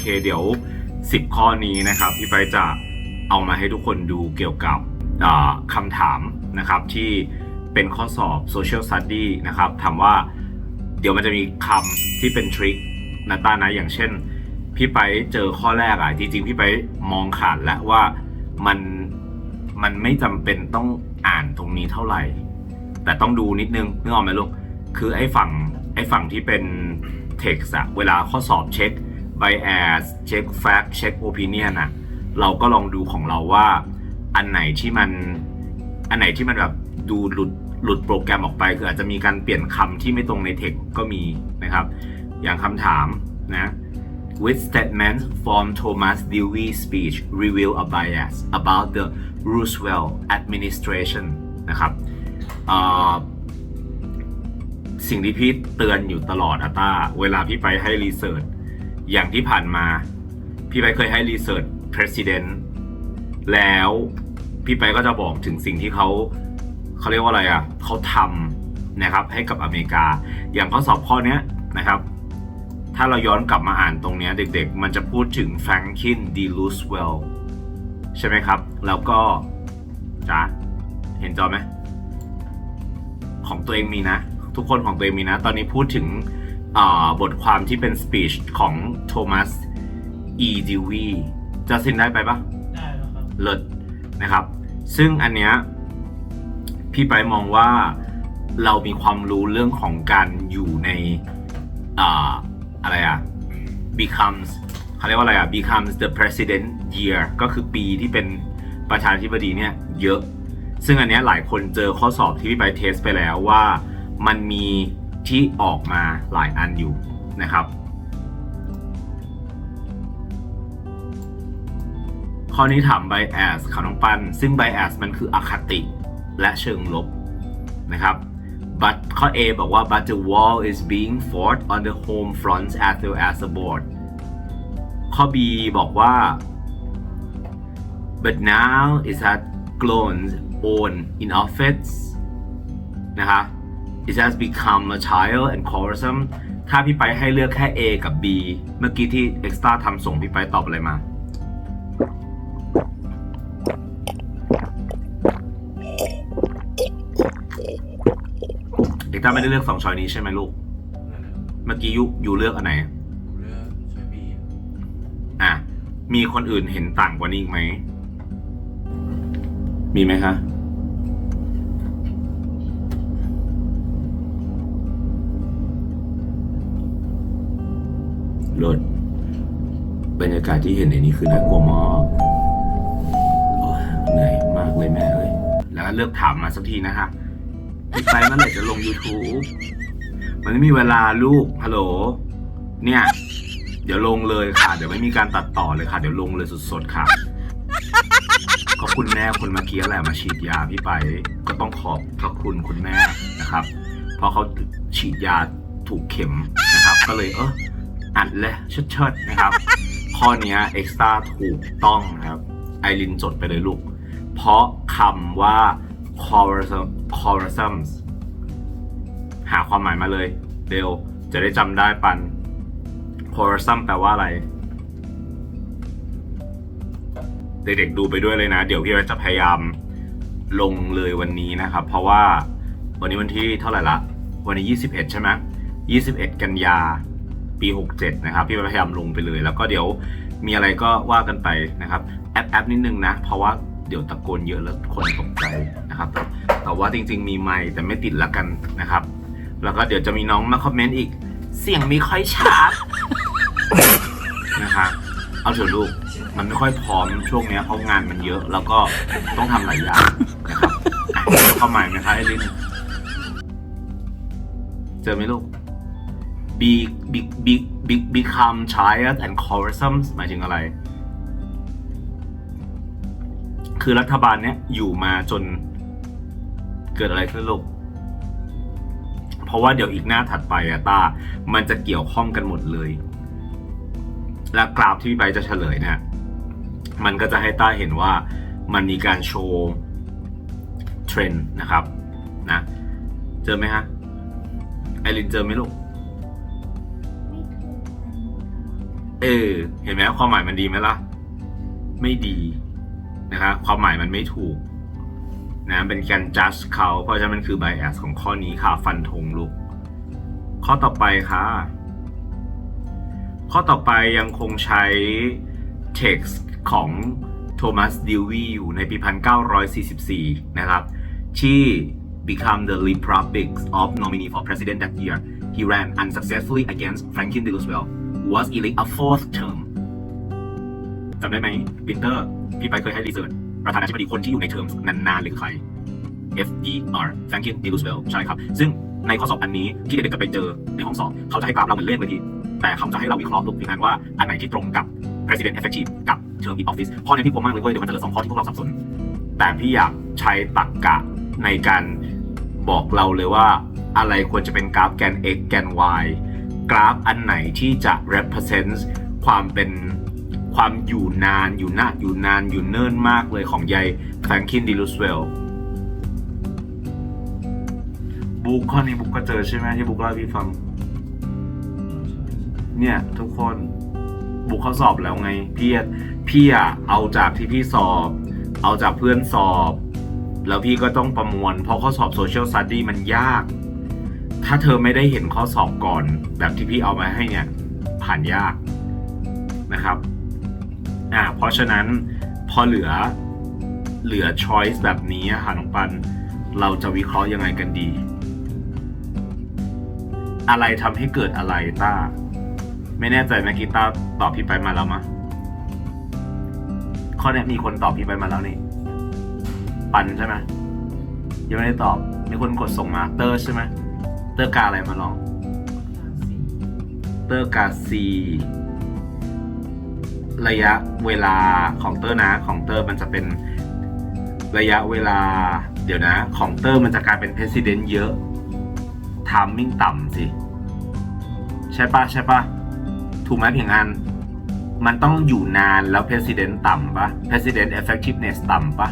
เคเดี๋ยว 10 ข้อนี้นะครับพี่ไปจะเอามาให้ทุกคนดูเกี่ยวกับคำถามนะครับที่เป็นข้อสอบ Social Study นะครับถามว่าเดี๋ยวมันจะมีคำที่เป็นทริคนะต้านะอย่างเช่น พี่ไปเจอข้อแรกอะจริงๆ พี่ไปมองขาดแล้วว่ามันมันไม่จำเป็นต้องอ่านตรงนี้เท่าไหร่ แต่ต้องดูนิดนึงนึกออกไหมลูกคือไอ้ฝั่งไอ้ฝั่งที่เป็น text อะเวลาข้อสอบเช็ค bias เช็ค fact เช็ค opinion อะเราก็ลองดูของเราว่า อันไหนที่มันอันไหนที่มันแบบดูหลุดหลุดโปรแกรมออกไป คืออาจจะมีการเปลี่ยนคำที่ไม่ตรงใน text ก็มีนะครับ อย่างคำถามนะ Which statement from Thomas Dewey's speech reveal a bias about the Roosevelt administration นะครับสิ่งที่พี่เตือนอยู่ตลอดอะต้าเวลาพี่ไปให้รีเสิร์ช อย่างที่ผ่านมา พี่ไปเคยให้รีเสิร์ช president แล้วพี่ไปก็จะบอกถึงสิ่งที่เขาเขาเรียกว่าอะไรอะเขาทำนะครับให้กับอเมริกา อย่างข้อสอบข้อนี้นะครับ ถ้าเราย้อนกลับมาอ่านตรงนี้เด็กๆ มันจะพูดถึง Franklin D. Roosevelt ใช่ไหมครับ แล้วก็จ้าเห็นจอไหมของตัวเองมีนะ ทุกคนของตัวเองมีนะ ตอนนี้พูดถึง บทความที่เป็น speech ของโทมัส E. Dewey จะสินได้ไปปะได้แล้วครับเลิศนะครับ ซึ่งอันเนี้ยพี่ไปมองว่าเรามีความรู้เรื่องของการอยู่ในอ่าอะไรอะ becomes เขาเรียกว่าอะไรอะ becomes the president year ก็คือปีที่เป็นประธานาธิบดีเนี่ยเยอะ ซึ่งอันเนี้ยหลายคนเจอข้อสอบที่พี่ไปเทสไปแล้วว่ามันมี ที่ออกมาหลายอันอยู่นะครับ ข้อนี้ถาม bias ค่ะน้องปัน ซึ่ง bias มันคืออคติและเชิงลบนะครับ but ข้อ A บอกว่า but the wall is being fought on the home front as well as abroad ข้อ B บอกว่า but now it has grown on in office นะคะ it has become a child and quarrelsome ถ้าพี่ไปให้เลือกแค่ A กับ B เมื่อกี้ที่ extra ทำส่งพี่ไปตอบอะไรมา เด็กต้าไม่ได้เลือกสองช้อยนี้ใช่ไหมลูก เมื่อกี้ยุยูเลือกอันไหน ผมเลือกช่วยบีอะ มีคนอื่นเห็นต่างกว่านี้อีกไหม มีไหมคะ รถบรรยากาศที่เห็นในนี้คือน่ากลัวมากโอ้ยเหนื่อยมากเลยแม่เอ้ยแล้วก็เลือกถามมาสักทีนะคะพี่ไปเมื่อไหร่จะลง YouTube มันไม่มีเวลาลูกฮัลโหล เนี่ย เดี๋ยวลงเลยค่ะ เดี๋ยวไม่มีการตัดต่อเลยค่ะ เดี๋ยวลงเลยสดๆค่ะ ขอบคุณแม่คนเมื่อกี้แหละมาฉีดยาพี่ไปก็ต้องขอบพระคุณคุณแม่นะครับ เพราะเขาฉีดยาถูกเข็มนะครับ ก็เลยเออ อัดเลยเชิดๆนะครับ ข้อเนี้เอ็กซ์ตร้าถูกต้องนะครับ ไอรินจดไปเลยลูก เพราะคำว่า chorism chorisms หาความหมายมาเลย เร็วจะได้จำได้ปัน chorism แปลว่าอะไร เด็กๆดูไปด้วยเลยนะ เดี๋ยวพี่จะพยายามลงเลยวันนี้นะครับ เพราะว่าวันนี้วันที่เท่าไหร่ละ วันนี้ 21 ใช่ไหม21 กันยา ปี 67 นะครับ พี่พยายามลงไปเลย แล้วก็เดี๋ยวมีอะไรก็ว่ากันไปนะครับแอปแอปนิดนึงนะ เพราะว่าเดี๋ยวตะโกนเยอะแล้วคนตกใจนะครับ แต่ว่าจริง ๆ มีไมค์แต่ไม่ติดละกันนะครับ แล้วก็เดี๋ยวจะมีน้องมาคอมเมนต์อีก เสียงไม่ค่อยชัดนะคะเอาเถอะลูก มันไม่ค่อยพร้อมช่วงเนี้ยเพราะงานมันเยอะ แล้วก็ต้องทำหลายอย่างนะครับเจอความหมายไหมคะไอรินเจอไหมลูก be be be be become tired and quarrelsome หมายถึงอะไร คือรัฐบาลเนี้ยอยู่มาจนเกิดอะไรขึ้นลูกเพราะว่าเดี๋ยวอีกหน้าถัดไปอะตา มันจะเกี่ยวข้องกันหมดเลย และกราฟที่พี่ไปจะเฉลยเนี่ย มันก็จะให้ต้าเห็นว่ามันมีการโชว์เทรนด์นะครับนะ เจอไหมฮะไอรินเจอไหมลูก เออ เห็นไหมความหมายมันดีไหมล่ะ ไม่ดีนะครับความหมายมันไม่ถูกนะเป็นการ judge เขา เพราะฉะนั้นมันคือ bias ของข้อนี้ค่ะ ฟันธงลูกข้อต่อไปค่ะ ข้อต่อไปยังคงใช้ text ของโทมัสดิวีอยู่ในปี 1944 นะครับ ที่ become the Republic of nominee for president that year he ran unsuccessfully against Franklin D. Roosevelt was elected a fourth term จำได้ไหมปินเตอร์พี่ไปเคยให้รีเสิร์ชประธานาธิบดีคนที่อยู่ในเทอมนานๆหรือใคร F E R Franklin D. Roosevelt ใช่ครับ ซึ่งในข้อสอบอันนี้ที่เด็กๆจะไปเจอในห้องสอบ เขาจะให้กราฟเราเหมือนเลขเลยทีแต่เขาจะให้เราวิเคราะห์ลูกทีนั้นว่าอันไหนที่ตรงกับ president effective กับ term in office ข้อนี้พี่กลัวมากเลยเว้ยเดี๋ยวมันจะเหลือสองข้อที่พวกเราสับสน แต่พี่อยากใช้ตรรกกะในการบอกเราเลยว่าอะไรควรจะเป็นกราฟแกน x แกน y กราฟอันไหนที่จะ represent ความเป็นความอยู่นานอยู่นาอยู่นานอยู่เนิ่นมากเลยของยายแฟรงคินดีลูสเวลบุ๊กข้อนี้บุ๊กก็เจอใช่ไหมที่บุ๊กเล่าพี่ฟัง เนี่ย ทุกคนบุกเขาสอบแล้วไง พี่อะพี่อะเอาจากที่พี่สอบ เอาจากเพื่อนสอบ แล้วพี่ก็ต้องประมวล เพราะข้อสอบโซเชียลส t ตดี้มันยาก ถ้าเธอไม่ได้เห็นข้อสอบก่อนแบบที่พี่เอามาให้เนี่ยผ่านยากนะครับอ่าเพราะฉะนั้นพอเหลือเหลือช้อยส์แบบนี้ค่ะน้องปัน เราจะวิเคราะห์ยังไงกันดี อะไรทำให้เกิดอะไรต้า ไม่แน่ใจนะกีตาตอบพี่ไปมาแล้วมะข้อนี้มีคนตอบพี่ไปมาแล้วนี่ ปันใช่ไหมยังไม่ได้ตอบ มีคนกดส่งมาเตอร์ใช่ไหม เตอร์กาอะไรมาลอง เตอร์กาซีระยะเวลาของเตอร์นะของเตอร์มันจะเป็นระยะเวลา เดี๋ยวนะ ของเตอร์มันจะกลายเป็น president เยอะทามมิ่งต่ำสิ ใช่ปะใช่ปะถูกไหมเพียงอัน มันต้องอยู่นานแล้ว president ต่ำปะ president effectiveness ต่ำปะ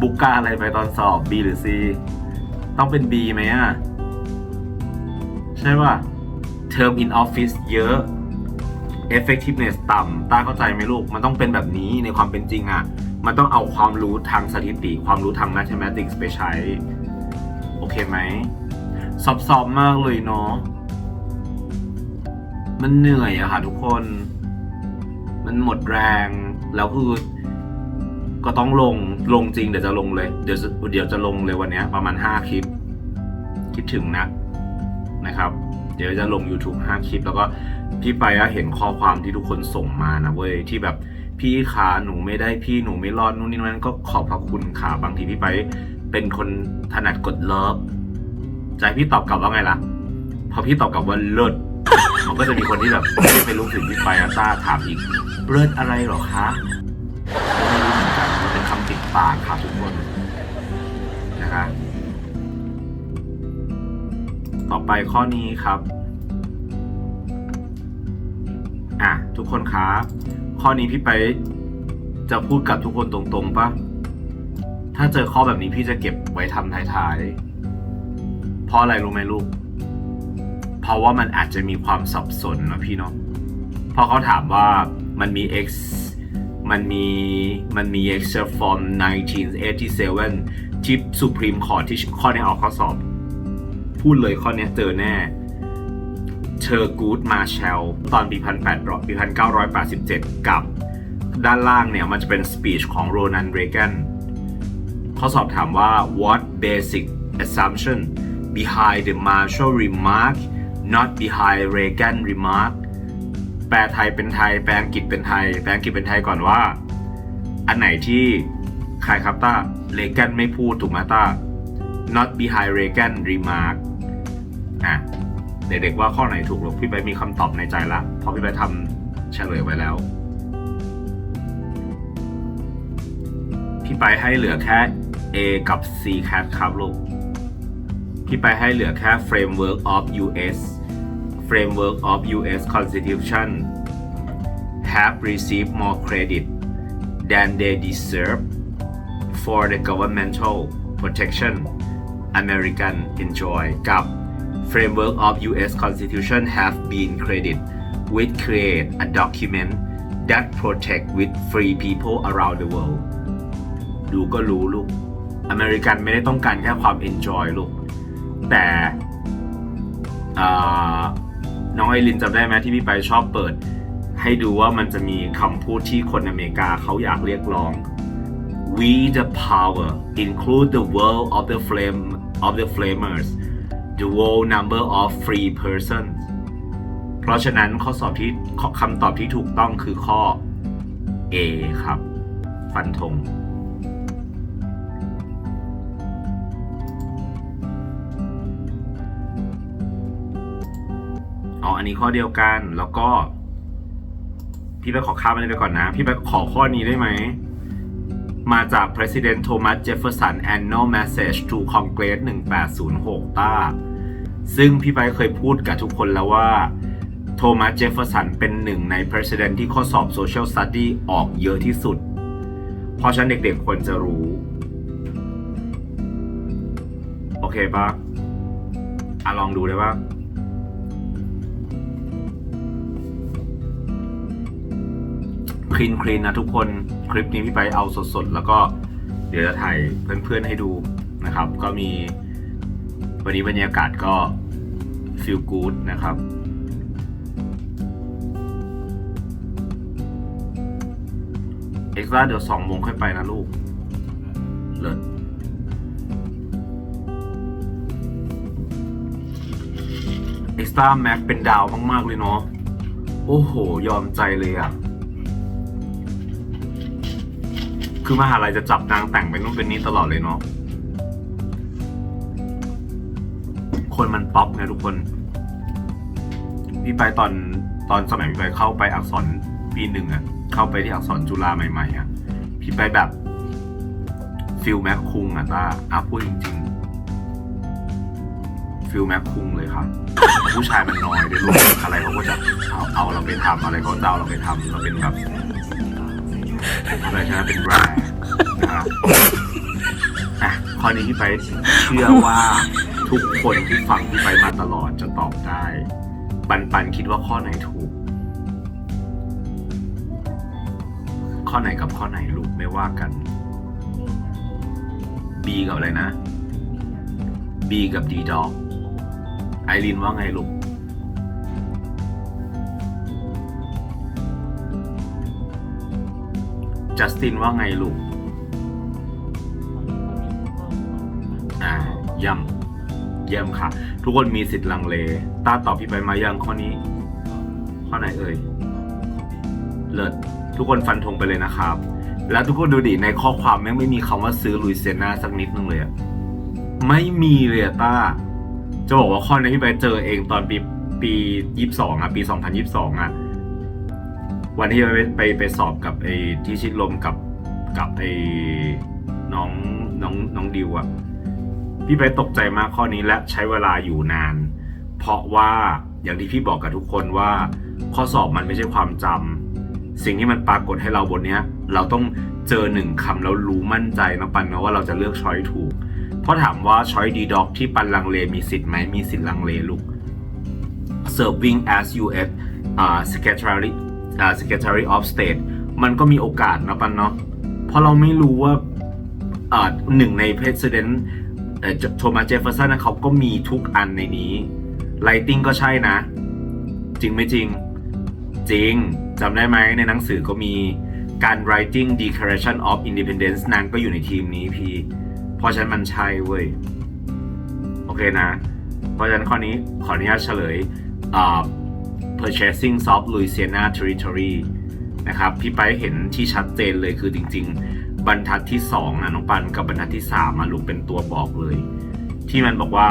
บุกกาอะไรไปตอนสอบ B หรือ C ต้องเป็น B ไหมอะ ใช่ปะ term in office เยอะ effectiveness ต่ำตาเข้าใจไหมลูก มันต้องเป็นแบบนี้ในความเป็นจริงอะ มันต้องเอาความรู้ทางสถิติ ความรู้ทาง mathematics ไปใช้ โอเคไหมซอบๆมากเลยเนาะ มันเหนื่อยอะค่ะทุกคน มันหมดแรง แล้วคือ ก็ต้องลง ลงจริงเดี๋ยวจะลงเลย เดี๋ยวจะเดี๋ยวจะลงเลยวันนี้ประมาณ 5 คลิป คิดถึงนะ นะครับ เดี๋ยวจะลง YouTube 5 คลิป แล้วก็พี่ไปเห็นข้อความที่ทุกคนส่งมานะเว้ยที่แบบพี่ขาหนูไม่ได้พี่หนูไม่รอดนู่นนี่นั่นก็ขอบพระคุณค่ะบางทีพี่ไปเป็นคนถนัดกดเลิฟให้พี่ตอบกลับว่าไงล่ะ พอพี่ตอบกลับว่าเลิศมันก็จะมีคนที่แบบไม่เป็นลูกศิษย์พี่ไปอาต้าถามอีกเลิศอะไรหรอคะ ไปข้อนี้ครับ อะ ทุกคนครับข้อนี้พี่ไปจะพูดกับทุกคนตรงๆปะถ้าเจอข้อแบบนี้พี่จะเก็บไว้ทำท้ายๆ เพราะอะไรรู้ไหมลูก เพราะว่ามันอาจจะมีความสับสนนะพี่เนาะเพราะเขาถามว่ามันมี x มันมีมันมี x from 1987 ที่ Supreme Court ที่ข้อนี้เอาข้อสอบ พูดเลยข้อนี้เจอแน่เชอร์กูดมาเชลตอนปี1800ปี1987 กับด้านล่างเนี่ยมันจะเป็นสปีชของโรนันเรแกนข้อสอบถามว่า what basic assumption behind the Marshall remark not behind Reagan remark แปลไทยเป็นไทย แปลอังกฤษเป็นไทย แปลอังกฤษเป็นไทยก่อนว่า อันไหนที่ใครครับต้าเรแกนไม่พูดถูกไหมต้า not behind Reagan remark อะเด็กๆว่าข้อไหนถูกหรอพี่ไปมีคำตอบในใจละเพราะพี่ไปทำเฉลยไว้แล้ว พี่ไปให้เหลือแค่ A กับ C cat ครับลูก พี่ไปให้เหลือแค่ framework of US framework of US Constitution have received more credit than they deserve for the governmental protection American enjoy กับ framework of US Constitution have been credit with create a document that protect with free people around the world ดูก็รู้ลูก อเมริกันไม่ได้ต้องการแค่ความ enjoy ลูก แต่น้องไอรินจำได้ไหมที่พี่ไปชอบเปิด ให้ดูว่ามันจะมีคำพูดที่คนอเมริกาเขาอยากเรียกร้อง We the power include the world of the flame of the flamers the world number of free persons เพราะฉะนั้นข้อสอบที่คำตอบที่ถูกต้องคือข้อ A ครับ ฟันธงอ๋ออันนี้ข้อเดียวกันแล้วก็ พี่ไปขอข้ามมันไปก่อนนะ พี่ไปขอข้อนี้ได้ไหม มาจาก President Thomas Jefferson Annual Message to Congress 1806ต้า ซึ่งพี่ไปเคยพูดกับทุกคนแล้วว่าโทมัสเจฟเฟอร์สันเป็นหนึ่งใน President ที่ข้อสอบ Social Study ออกเยอะที่สุด เพราะฉะนั้นเด็กๆควรจะรู้ โอเคปะอะลองดูได้ปะคลีนคลีนนะทุกคนคลิปนี้พี่ไปเอาสดๆ แล้วก็เดี๋ยวจะถ่ายเพื่อนๆให้ดูนะครับ ก็มีวันนี้บรรยากาศก็ feel good นะครับ เอ็กซ์ตร้าเดี๋ยวสองโมงค่อยไปนะลูก เลิศเอ็กซ์ตร้าแม็กเป็นดาวมาก ๆ เลยเนาะ โอ้โห ยอมใจเลยอะคือมหาลัยจะจับนางแต่งเป็นนู่นเป็นนี่ตลอดเลยเนาะ คนมันป๊อปไงทุกคนพี่ไปตอนตอนสมัยพี่ไปเข้าไปอักษรปีหนึ่งอะเข้าไปที่อักษรจุฬาใหม่ๆอะพี่ไปแบบฟิลแม็กคุงอะต้าอะพูดจริงๆฟิลแม็กคุงเลยครับผู้ชายมันน้อยด้วยลูกอะไรเขาก็จะเอาเอาเราไปทำอะไรเขาจะเอาเราไปทำเราเป็นแบบอะไรใช่ไหมเป็นแรร์นะครับอะข้อนี้พี่ไปเชื่อว่า ทุกคนที่ฟังพี่ไปมาตลอดจะตอบได้ ปันปันคิดว่าข้อไหนถูก ข้อไหนกับข้อไหนลูกไม่ว่ากัน B กับอะไรนะ B กับ D dog ไอรินว่าไงลูกจัสตินว่าไงลูก เยี่ยมค่ะ ทุกคนมีสิทธิ์ลังเลต้าตอบพี่ไปมายังข้อนี้ ข้อไหนเอ่ยเลิศทุกคนฟันธงไปเลยนะครับ แล้วทุกคนดูดิในข้อความแม่งไม่มีคำว่าซื้อลุยเซน่าสักนิดนึงเลยอะไม่มีเลยอะต้า จะบอกว่าข้อนี้พี่ไปเจอเองตอนปีปียี่สิบสองอะปีสองพันยี่สิบสองอะวันที่ไปไปไปสอบกับไอ้ที่ชิดลมกับกับไอ้น้องน้องน้องดิวอะ พี่ไปตกใจมากข้อนี้และใช้เวลาอยู่นาน เพราะว่าอย่างที่พี่บอกกับทุกคนว่า ข้อสอบมันไม่ใช่ความจำสิ่งที่มันปรากฏให้เราบนเนี้ย เราต้องเจอหนึ่งคำแล้วรู้มั่นใจนะปันนะว่าเราจะเลือกช้อยถูก เพราะถามว่าช้อยดีด็อกที่ปันลังเลมีสิทธิ์ไหมมีสิทธิ์ลังเลลูก serving as U.S. อ่า secretary อ่า secretary of state มันก็มีโอกาสนะปันเนาะเพราะเราไม่รู้ว่าหนึ่งใน president โทมัสเจฟเฟอร์สันเขาก็มีทุกอันในนี้ lighting ก็ใช่นะ จริงไม่จริง จริงจำได้ไหมในหนังสือก็มีการ writing declaration of independence นางก็อยู่ในทีมนี้พี่ เพราะฉะนั้นมันใช่เว้ย โอเคนะ เพราะฉะนั้นข้อนี้ขออนุญาตเฉลยอ่า purchasing South Louisiana Territory นะครับ พี่ไปเห็นที่ชัดเจนเลยคือจริง ๆ บรรทัดที่2นะน้องปันกับบรรทัดที่3มาลูกเป็นตัวบอกเลย ที่มันบอกว่า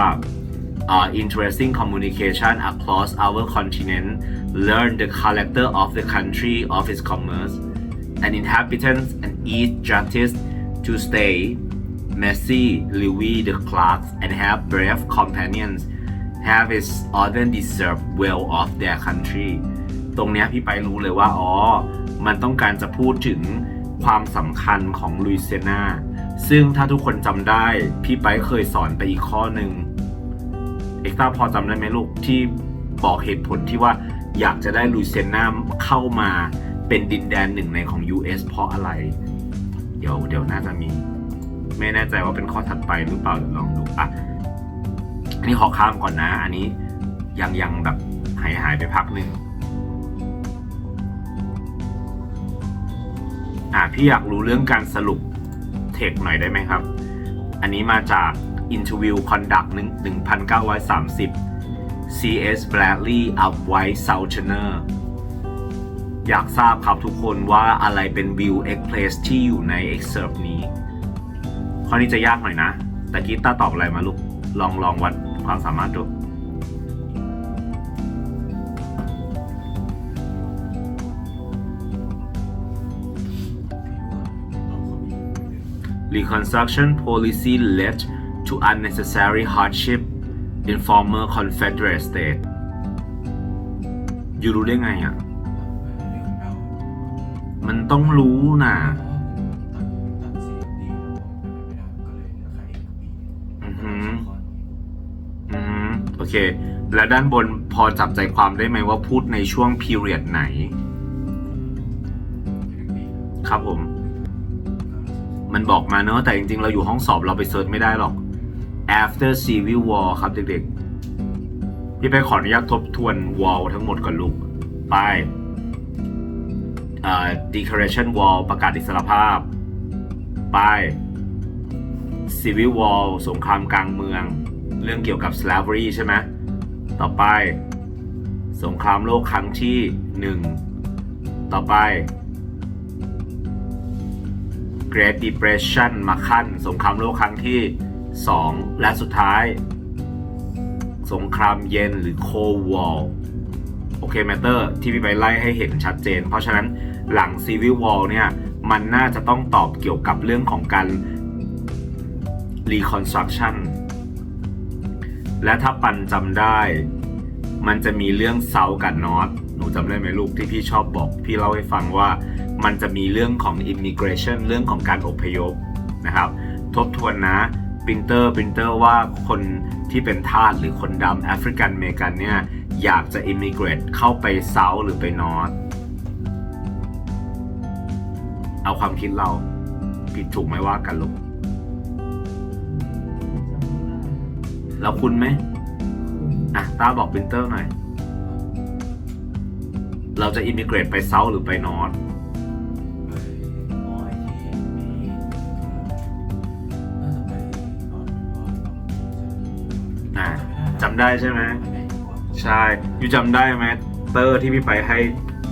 uh, interesting communication across our continent learn the character of the country of its commerce and inhabitants and each justice to stay messy Louis the clerks and have brave companions have its often deserve well of their country ตรงเนี้ยพี่ไปรู้เลยว่า อ๋อ มันต้องการจะพูดถึง ความสำคัญของลุยเซนาซึ่งถ้าทุกคนจำได้ พี่ไปเคยสอนไปอีกข้อหนึ่งเอ็กซ์ต้าพอจำได้ไหมลูกที่บอกเหตุผลที่ว่าอยากจะได้ลุยเซียนาเข้ามาเป็นดินแดนหนึ่งในของ US เพราะอะไร เดี๋ยวเดี๋ยวน่าจะมี ไม่แน่ใจว่าเป็นข้อถัดไปหรือเปล่าลองดูอะอันนี้ขอข้ามก่อนนะ อันนี้ยังยังแบบหายหายไปพักหนึ่ง อะพี่อยากรู้เรื่องการสรุปเทคหน่อยได้ไหมครับ อันนี้มาจาก Interview Conduct 1930 C.S. Bradley Up White Southerner อยากทราบครับทุกคนว่าอะไรเป็น View X Place ที่อยู่ใน excerpt นี้ ข้อนี้จะยากหน่อยนะ แต่กีตาตอบอะไรมาลูก ลองลองวัดความสามารถดู Reconstruction policy led to unnecessary hardship in former Confederate state อยู่รู้ได้ไงอะ มันต้องรู้นะอือหืออืมโอเค แล้วด้านบนพอจับใจความได้ไหมว่าพูดในช่วง period ไหน ครับผม มันบอกมาเนอะแต่จริงๆ เราอยู่ห้องสอบเราไปเซิร์ชไม่ได้หรอก after civil war ครับเด็กๆ พี่ไปขออนุญาตทบทวน wall ทั้งหมดก่อนลูก ไปเอ่อ declaration wall ประกาศอิสรภาพ ไป civil war สงครามกลางเมือง เรื่องเกี่ยวกับ slavery ใช่ไหมต่อไป สงครามโลกครั้งที่หนึ่งต่อไป Great Depression มาขั้น สงครามโลกครั้งที่ 2 และสุดท้าย สงครามเย็นหรือ Cold War โอเคแมตเตอร์ที่พี่ไปไล่ให้เห็นชัดเจน เพราะฉะนั้นหลัง Civil War เนี่ย มันน่าจะต้องตอบเกี่ยวกับเรื่องของการ Reconstruction และถ้าปันจำได้ มันจะมีเรื่องเซากับนอตหนูจำได้ไหมลูกที่พี่ชอบบอก พี่เล่าให้ฟังว่า มันจะมีเรื่องของ immigration เรื่องของการอพยพนะครับ ทบทวนนะปรินเตอร์ปรินเตอร์ว่าคนที่เป็นทาสหรือคนดำแอฟริกันอเมริกันเนี่ย อยากจะ immigrate เข้าไปเซาหรือไปนอตเอาความคิดเราผิดถูกไหมว่ากันลูกแล้วคุณไหมอะตาบอกปรินเตอร์หน่อย เราจะอิมิเกรตไปเซาหรือไปนอร์ท ใช่ไหมใช่ยูจำได้ไหมเตอร์ที่พี่ไปให้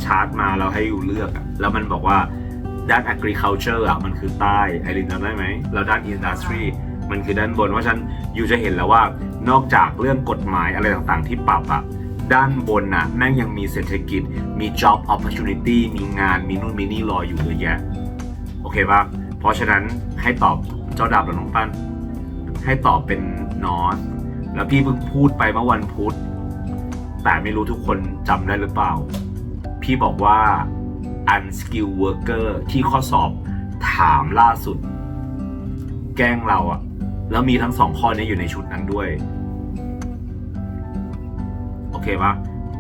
ชาร์ตมาแล้วให้ยูเลือกอะแล้วมันบอกว่าด้าน agriculture อะมันคือใต้ไอรินจำได้ไหมแล้วด้าน industry มันคือด้านบนเพราะฉะนั้นยูจะเห็นแล้วว่านอกจากเรื่องกฎหมายอะไรต่างๆที่ปรับอะด้านบนน่ะแม่งยังมีเศรษฐกิจ มี job opportunity มีงาน มีนู่นมีนี่รออยู่เยอะแยะ โอเคป่ะเพราะฉะนั้นให้ตอบเจ้าดาบหรือน้องปั้น ให้ตอบเป็นนอส แล้วพี่เพิ่งพูดไปเมื่อวันพุธ แต่ไม่รู้ทุกคนจำได้หรือเปล่า พี่บอกว่า unskilled worker ที่ข้อสอบถามล่าสุด แกล้งเราอะแล้วมีทั้งสองข้อนี้อยู่ในชุดนั้นด้วย โอเคปะ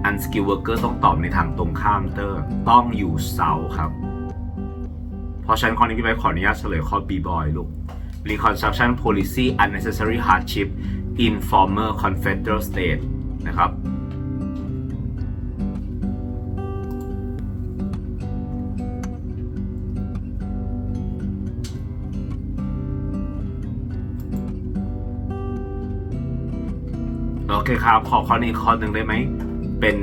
unskilled worker ต้องตอบในทางตรงข้ามเตอร์ต้องอยู่เซาครับ เพราะฉะนั้นข้อนี้พี่ไปขออนุญาตเฉลยข้อ B boy ลูก reconstruction policy unnecessary hardship in former Confederate state นะครับ โอเคครับ ขอข้อนี้ข้อหนึ่งได้ไหม เป็น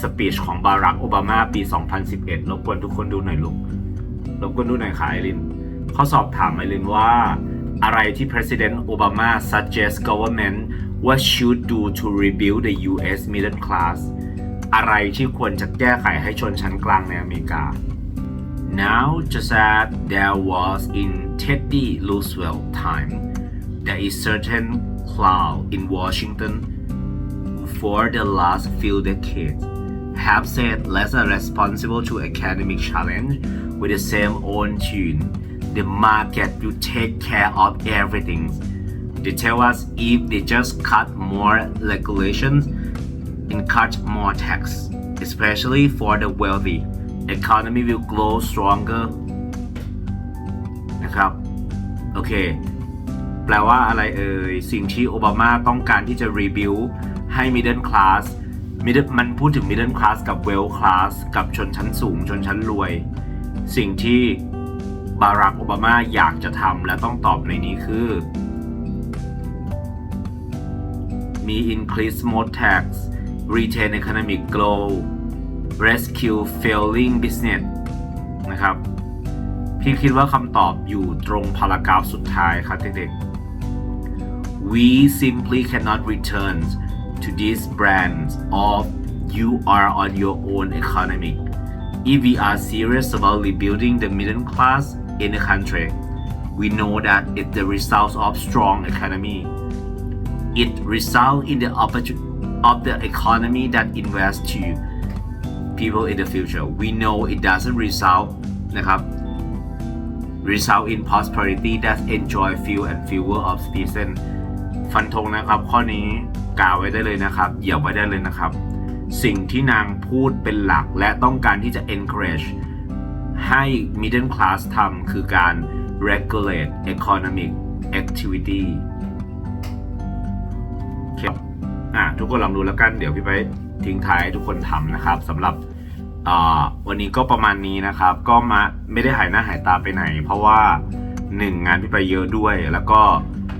สปีชของบารักโอบามาปี 2011 รบกวนทุกคนดูหน่อยลูก รบกวนดูหน่อยค่ะไอรินข้อสอบถามไอรินว่า อะไรที่ President Obama suggest government what should do to rebuild the U.S. middle class อะไรที่ควรจะแก้ไขให้ชนชั้นกลางในอเมริกา Now just as there was in Teddy Roosevelt time there is certain cloud in Washington for the last few decades have said less are responsible to academic challenge with the same own tune. The market will take care of everything. They tell us if they just cut more regulations and cut more tax, especially for the wealthy economy will grow stronger นะครับ โอเค แปลว่าอะไรเอ่ย สิ่งที่โอบามาต้องการที่จะ rebuild ให้ middle class middle มันพูดถึง middle class กับ wealth class กับชนชั้นสูง ชนชั้นรวย สิ่งที่ บารักโอบามาอยากจะทำและต้องตอบในนี้คือ มี increase more tax retain economic growth rescue failing business นะครับ พี่คิดว่าคำตอบอยู่ตรงพารากราฟสุดท้ายครับเด็กๆ We simply cannot return to these brands of you are on your own economic if we are serious about rebuilding the middle class in the country we know that it's the result of strong economy it results in the opportunity of the economy that invests to people in the future we know it doesn't result นะครับ result in prosperity that enjoy few and fewer of citizens ฟันธงนะครับ ข้อนี้กล่าวไว้ได้เลยนะครับเหยียบไว้ได้เลยนะครับ สิ่งที่นางพูดเป็นหลักและต้องการที่จะ encourage ให้ middle class ทำคือการ regulate economic activity ครับอะทุกคนลองดูแล้วกันเดี๋ยวพี่ไปทิ้งท้ายทุกคนทำนะครับสำหรับวันนี้ก็ประมาณนี้นะครับ ก็มาไม่ได้หายหน้าหายตาไปไหน เพราะว่าหนึ่งงานพี่ไปเยอะด้วย แล้วก็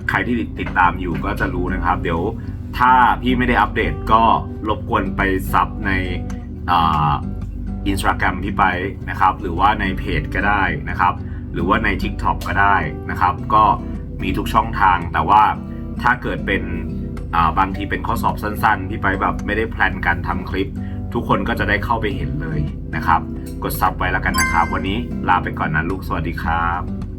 ใครที่ติดตามอยู่ก็จะรู้นะครับ เดี๋ยวถ้าพี่ไม่ได้อัปเดตก็รบกวนไปซับใน อินสตาแกรมพี่ไปนะครับ หรือว่าในเพจก็ได้นะครับ หรือว่าใน TikTok ก็ได้นะครับ ก็มีทุกช่องทางแต่ว่าถ้าเกิดเป็นบางทีเป็นข้อสอบสั้นๆ ที่ไปแบบไม่ได้แพลนการทำคลิป ทุกคนก็จะได้เข้าไปเห็นเลยนะครับ กดซับไว้แล้วกันนะครับ วันนี้ลาไปก่อนนะลูกสวัสดีครับ